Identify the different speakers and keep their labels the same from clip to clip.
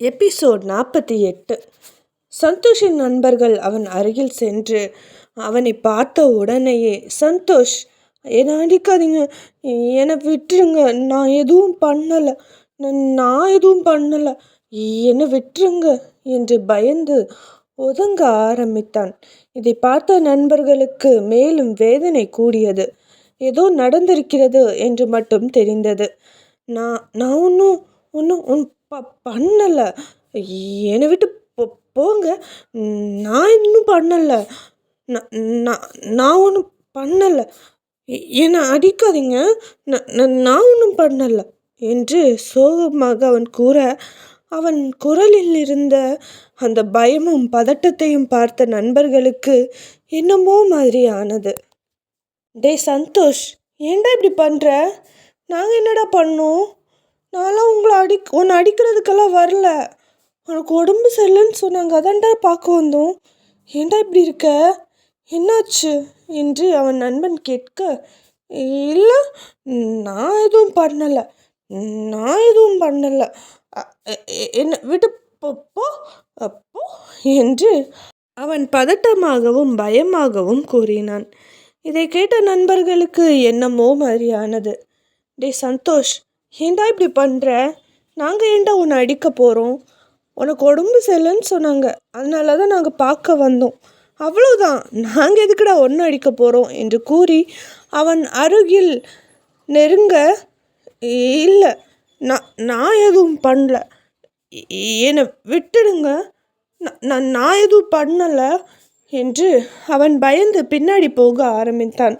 Speaker 1: Episode நாற்பத்தி எட்டு. சந்தோஷின் நண்பர்கள் அவன் அருகில் சென்று அவனை பார்த்த உடனேயே சந்தோஷ் என்ன அடிக்காதீங்க. என்னை விட்டுருங்க. நான் எதுவும் பண்ணலை. நான் எதுவும் பண்ணலை. என்னை விட்டுருங்க என்று பயந்து ஒதுங்க ஆரம்பித்தான். இதை பார்த்த நண்பர்களுக்கு மேலும் வேதனை கூடியது. ஏதோ நடந்திருக்கிறது என்று மட்டும் தெரிந்தது. நான் நான் ஒன்றும் ஒன்றும் உன் ப பண்ணலை. என்னை விட்டு போ போங்க. நான் இன்னும் பண்ணலை. நான் நான் நான் ஒன்றும் பண்ணலை. என்னை அடிக்காதீங்க. நான் நான் ஒன்றும் பண்ணலை என்று சோகமாக அவன் கூற அவன் குரலில் இருந்த அந்த பயமும் பதட்டத்தையும் பார்த்த நண்பர்களுக்கு என்னமோ மாதிரி ஆனது. டே சந்தோஷ் ஏன்டா இப்படி பண்ணுற நாங்கள் என்னடா பண்ணோம்? நான்லாம் உங்களை அடி உன்னை அடிக்கிறதுக்கெல்லாம் வரல. உனக்கு உடம்பு சரியில்லைன்னு சொன்னாங்க. அதான்டா பார்க்க வந்தோம். ஏன்டா இப்படி இருக்க? என்னாச்சு? என்று அவன் நண்பன் கேட்க இல்லை நான் எதுவும் பண்ணலை. நான் எதுவும் பண்ணலை. என்ன விட்டு போ அப்போ என்று அவன் பதட்டமாகவும் பயமாகவும் கூறினான். இதை கேட்ட நண்பர்களுக்கு என்னமோ மாதிரியானது. டே சந்தோஷ் ஏன்டா இப்படி பண்ணுற நாங்கள் ஏன்டா உன்னை அடிக்க போகிறோம் உனக்கு உடம்பு சரியில்லைன்னு சொன்னாங்க. அதனால தான் நாங்கள் பார்க்க வந்தோம். அவ்வளோதான் நாங்கள் எதுக்குடா ஒன்று அடிக்க போகிறோம் என்று கூறி அவன் அருகில் நெருங்க இல்லை நான் நான் எதுவும் பண்ணல. என்னை விட்டுடுங்க. நான் நான் எதுவும் பண்ணலை. என்று அவன் பயந்து பின்னாடி போக ஆரம்பித்தான்.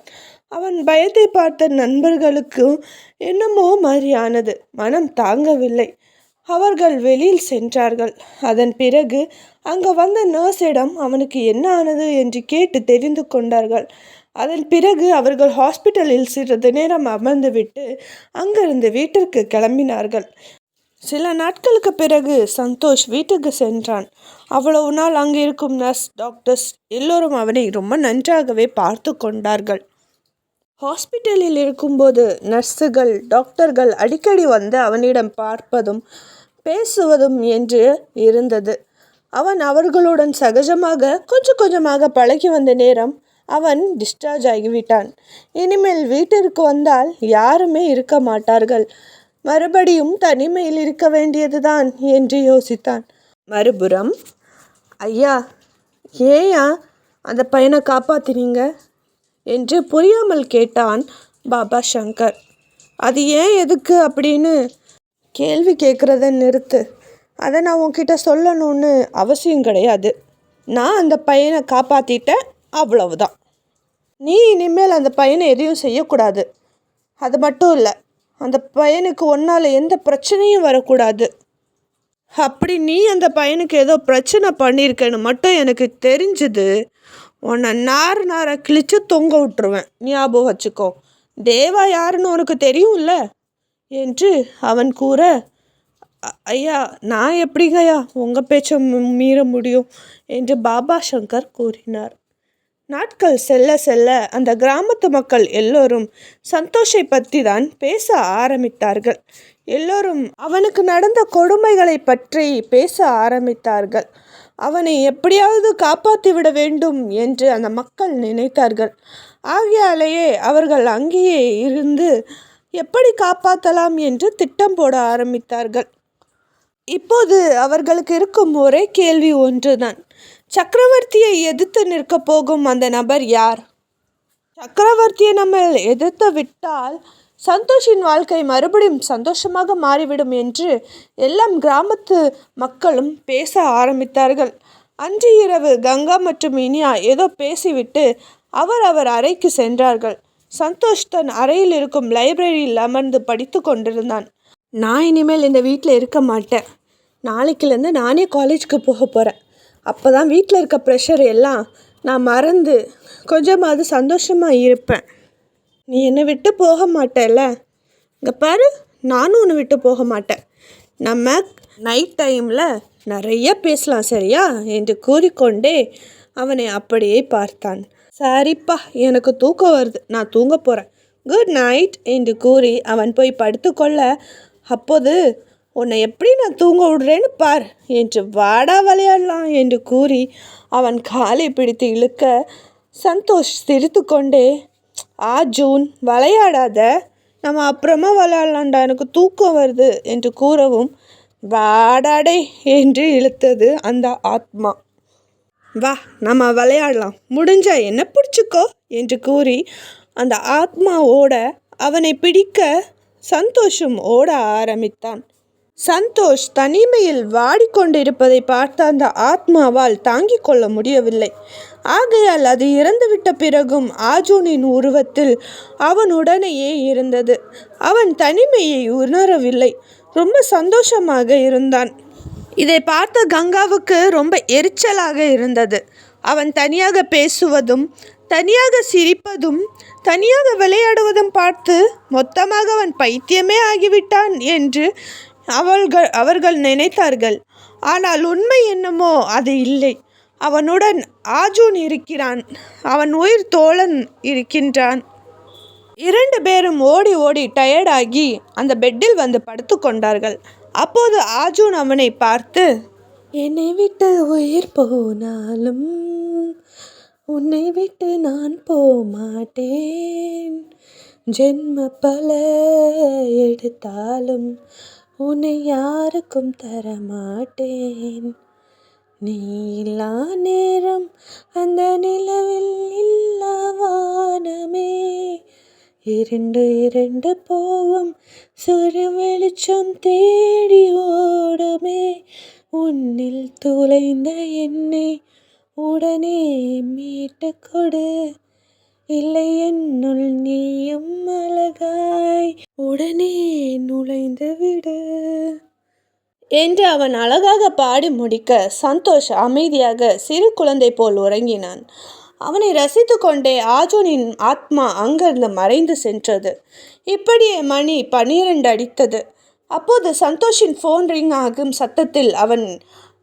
Speaker 1: அவன் பயத்தை பார்த்த நண்பர்களுக்கும் என்னமோ மாதிரியானது. மனம் தாங்கவில்லை. அவர்கள் வெளியில் சென்றார்கள். அதன் பிறகு அங்கே வந்த நர்ஸிடம் அவனுக்கு என்ன ஆனது என்று கேட்டு தெரிந்து கொண்டார்கள். அதன் பிறகு அவர்கள் ஹாஸ்பிட்டலில் சிறிது நேரம் அமர்ந்துவிட்டு அங்கிருந்து வீட்டிற்கு கிளம்பினார்கள். சில நாட்களுக்கு பிறகு சந்தோஷ் வீட்டுக்கு சென்றான். அவ்வளவு நாள் அங்கே இருக்கும் நர்ஸ் டாக்டர்ஸ் எல்லோரும் அவனை ரொம்ப நன்றாகவே பார்த்து கொண்டார்கள். ஹாஸ்பிட்டலில் இருக்கும்போது நர்ஸுகள் டாக்டர்கள் அடிக்கடி வந்து அவனிடம் பார்ப்பதும் பேசுவதும் என்று இருந்தது. அவன் அவர்களுடன் சகஜமாக கொஞ்சம் கொஞ்சமாக பழகி வந்த நேரம் அவன் டிஸ்சார்ஜ் ஆகிவிட்டான். இனிமேல் வீட்டிற்கு வந்தால் யாருமே இருக்க மாட்டார்கள். மறுபடியும் தனிமையில் இருக்க வேண்டியதுதான் என்று யோசித்தான். மறுபுறம் ஐயா ஏயா அந்த பையனை காப்பாத்தினீங்க. என்று புரியாமல் கேட்டான் பாபா சங்கர். அது ஏன் எதுக்கு அப்படின்னு கேள்வி கேட்குறத நிறுத்து. அதை நான் உன்கிட்ட சொல்லணும்னு அவசியம் கிடையாது. நான் அந்த பையனை காப்பாற்றிட்டேன் அவ்வளவுதான். நீ இனிமேல் அந்த பையனை எதையும் செய்யக்கூடாது. அது மட்டும் இல்லை அந்த பையனுக்கு ஒன்றால் எந்த பிரச்சனையும் வரக்கூடாது. அப்படி நீ அந்த பையனுக்கு ஏதோ பிரச்சனை பண்ணியிருக்கேன்னு மட்டும் எனக்கு தெரிஞ்சுது. உன்னை நார் நாரை கிழிச்சு தொங்க விட்டுருவேன். ஞாபகம் வச்சுக்கோ. தேவா யாருன்னு உனக்கு தெரியும்ல? என்று அவன் கூற ஐயா நான் எப்படிங்கய்யா உங்கள் பேச்சை மீற முடியும்? என்று பாபா சங்கர் கூறினார். நாட்கள் செல்ல செல்ல அந்த கிராமத்து மக்கள் எல்லோரும் சந்தோஷை பற்றி தான் பேச ஆரம்பித்தார்கள். எல்லோரும் அவனுக்கு நடந்த கொடுமைகளை பற்றி பேச ஆரம்பித்தார்கள். அவனை எப்படியாவது காப்பாற்றி விட வேண்டும் என்று அந்த மக்கள் நினைத்தார்கள். ஆகையாலேயே அவர்கள் அங்கேயே இருந்து எப்படி காப்பாற்றலாம் என்று திட்டம் போட ஆரம்பித்தார்கள். இப்போது அவர்களுக்கு இருக்கும் ஒரே கேள்வி ஒன்றுதான். சக்கரவர்த்தியை எதிர்த்து நிற்கப் போகும் அந்த நபர் யார்? சக்கரவர்த்தியை நம்ம எதிர்த்து விட்டால் சந்தோஷின் வாழ்க்கை மறுபடியும் சந்தோஷமாக மாறிவிடும் என்று எல்லாம் கிராமத்து மக்களும் பேச ஆரம்பித்தார்கள். அன்று இரவு கங்கா மற்றும் இனியா ஏதோ பேசிவிட்டு அவர் அவர் அறைக்கு சென்றார்கள். சந்தோஷ் தன் அறையில் இருக்கும் லைப்ரரியில் அமர்ந்து படித்து கொண்டிருந்தான். நான் இனிமேல் இந்த வீட்டில் இருக்க மாட்டேன். நாளைக்குலேருந்து நானே காலேஜுக்கு போக போகிறேன் அப்போ தான் வீட்டில் இருக்க ப்ரெஷர் எல்லாம் நான் மறந்து கொஞ்சமாவது சந்தோஷமாக இருப்பேன். நீ என்னை விட்டு போக மாட்டேல்ல? இங்கே பாரு நானும் உன்னை விட்டு போக மாட்டேன். நம்ம நைட் டைமில் நிறைய பேசலாம் சரியா? என்று கூறிக்கொண்டே அவனை அப்படியே பார்த்தான். சரிப்பா எனக்கு தூக்கம் வருது. நான் தூங்க போகிறேன் குட் நைட் என்று கூறி அவன் போய் படுத்துக்கொள்ள அப்போது உன்னை எப்படி நான் தூங்க விடுறேன்னு பார் என்று வாடா விளையாடலாம் என்று கூறி அவன் காலை பிடித்து இழுக்க சந்தோஷ் சிரித்து கொண்டே ஆ ஜூன் விளையாடாத. நம்ம அப்புறமா விளையாடலாம்டா எனக்கு தூக்கம் வருது என்று கூறவும் வாடாடே என்று இழுத்தது அந்த ஆத்மா. வா நம்ம விளையாடலாம். முடிஞ்சா என்ன பிடிச்சிக்கோ என்று கூறி அந்த ஆத்மா ஓட அவனை பிடிக்க சந்தோஷம் ஓட ஆரம்பித்தான். சந்தோஷ் தனிமையில் வாடிக்கொண்டிருப்பதை பார்த்த அந்த ஆத்மாவால் தாங்கிக் கொள்ள முடியவில்லை. ஆகையால் அது இறந்துவிட்ட பிறகும் ஆஜூனின் உருவத்தில் அவனுடனேயே இருந்தது. அவன் தனிமையை உணரவில்லை. ரொம்ப சந்தோஷமாக இருந்தான். இதை பார்த்த கங்காவுக்கு ரொம்ப எரிச்சலாக இருந்தது. அவன் தனியாக பேசுவதும் தனியாக சிரிப்பதும் தனியாக விளையாடுவதும் பார்த்து மொத்தமாக அவன் பைத்தியமே ஆகிவிட்டான் என்று அவள்கள் அவர்கள் நினைத்தார்கள். ஆனால் உண்மை என்னமோ அது இல்லை. அவனுடன் ஆஜூன் இருக்கிறான். அவன் உயிர் தோழன் இருக்கின்றான். இரண்டு பேரும் ஓடி ஓடி டயர்டாகி அந்த பெட்டில் வந்து படுத்து கொண்டார்கள். அப்போது ஆஜூன் அவனை பார்த்து என்னை விட்டு உயிர் போனாலும் உன்னை விட்டு நான் போமாட்டேன். ஜென்ம பல எடுத்தாலும் உன்னை யாருக்கும் தரமாட்டேன். நீ இல்லா நேரம் அந்த நிலவில் இல்லவானமே இரண்டு இரண்டு போகும் சூரிய வெளிச்சம் தேடி ஓடுமே. உன்னில் துளைந்த என்னை உடனே மீட்டு கொடு. இல்லை என்னுள் நீயும் அழகாய் உடனே நுழைந்து விடு. என்று அவன் அழகாக பாடி முடிக்க சந்தோஷ் அமைதியாக சிறு குழந்தை போல் உறங்கினான். அவனை ரசித்து கொண்டே ஆஜோனின் ஆத்மா அங்கிருந்து மறைந்து சென்றது. இப்படியே மணி பனிரெண்டு அடித்தது. அப்போது சந்தோஷின் ஃபோன் ரிங் ஆகும் சத்தத்தில் அவன்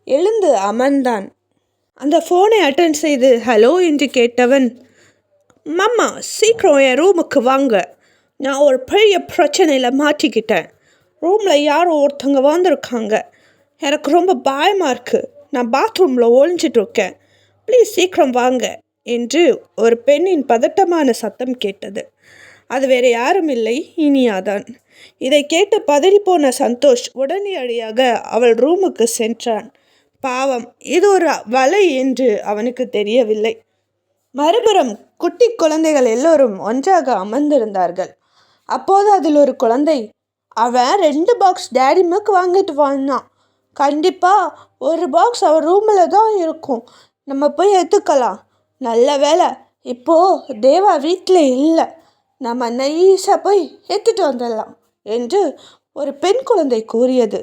Speaker 1: எழுந்து அமர்ந்தான். அந்த ஃபோனை அட்டன் செய்து ஹலோ என்று கேட்டவன் மம்மா சீக்கிரம் என் ரூமுக்கு வாங்க. நான் ஒரு பெரிய பிரச்சனையில் மாட்டிக்கிட்டேன். ரூமில் யாரோ ஒருத்தவங்க வந்திருக்காங்க. எனக்கு ரொம்ப பயமாக இருக்குது நான் பாத்ரூமில் ஒழிஞ்சிட்டு இருக்கேன். ப்ளீஸ் சீக்கிரம் வாங்க என்று ஒரு பெண்ணின் பதட்டமான சத்தம் கேட்டது. அது வேறு யாரும் இல்லை இனியாதான். இதை கேட்டு பதறிப்போன சந்தோஷ் உடனடியாக அவள் ரூமுக்கு சென்றான். பாவம் இது ஒரு வலை என்று அவனுக்கு தெரியவில்லை. மறுபுறம் குட்டி குழந்தைகள் எல்லோரும் ஒன்றாக அமர்ந்திருந்தார்கள். அப்போது அதில் ஒரு குழந்தை அவன் ரெண்டு பாக்ஸ் டேடி மில்க் வாங்கிட்டு வந்தான். கண்டிப்பாக ஒரு பாக்ஸ் அவன் ரூமில் தான் இருக்கும். நம்ம போய் எடுத்துக்கலாம். நல்ல வேலை இப்போது தேவா வீட்டில் இல்லை. நம்ம நைஸாக போய் எடுத்துகிட்டு வந்துடலாம் என்று ஒரு பெண் குழந்தை கூறியது.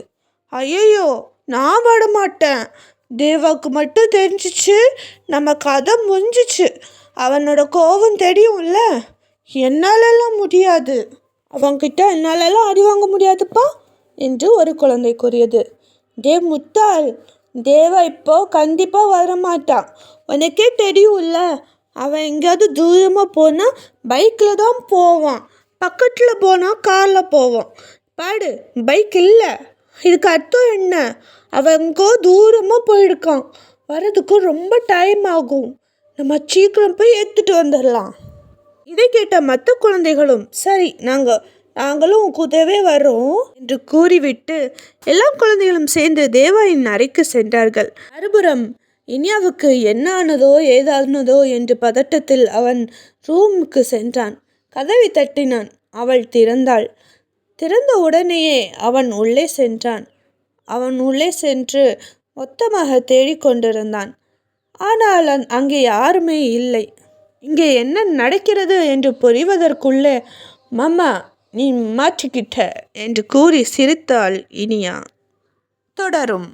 Speaker 1: ஐயோ நான் விட மாட்டேன். தேவாவுக்கு மட்டும் தெரிஞ்சிச்சு. நம்ம கதை முடிஞ்சிச்சு. அவனோட கோவம் தெரியும்ல? என்னாலெல்லாம் முடியாது. அவன்கிட்ட என்னாலெல்லாம் அடி வாங்க முடியாதுப்பா? என்று ஒரு குழந்தை கூறியது. டே முத்தாள் தேவா இப்போ கண்டிப்பாக வரமாட்டான் உனக்கே தெரியும்ல அவன் எங்கேயாவது தூரமாக போனால் பைக்கில் தான் போவான். பக்கத்தில் போனால் காரில் போவான். பாடு பைக் இல்லை. இதுக்கு அர்த்தம் என்ன? அவன் எங்கோ தூரமாக போயிருக்கான். வர்றதுக்கு ரொம்ப டைம் ஆகும். நம்ம சீக்கிரம் போய் எடுத்துகிட்டு வந்துடலாம். இதை கேட்ட மற்ற குழந்தைகளும் சரி நாங்கள் நாங்களும் உதவே வரோம் என்று கூறிவிட்டு எல்லா குழந்தைகளும் சேர்ந்து தேவாயின் அறைக்கு சென்றார்கள். மறுபுறம் இனியாவுக்கு என்ன ஆனதோ ஏதானதோ என்று பதட்டத்தில் அவன் ரூமுக்கு சென்றான். கதவை தட்டினான். அவள் திறந்தாள். திறந்த உடனேயே அவன் உள்ளே சென்றான். அவன் உள்ளே சென்று மொத்தமாக தேடிக்கொண்டிருந்தான். ஆனால் அங்கே யாருமே இல்லை. இங்கே என்ன நடக்கிறது என்று புரிவதற்குள்ளே மம்மா நீ மாற்றிக்கிட்ட என்று கூறி சிரித்தாள் இனியா. தொடரும்.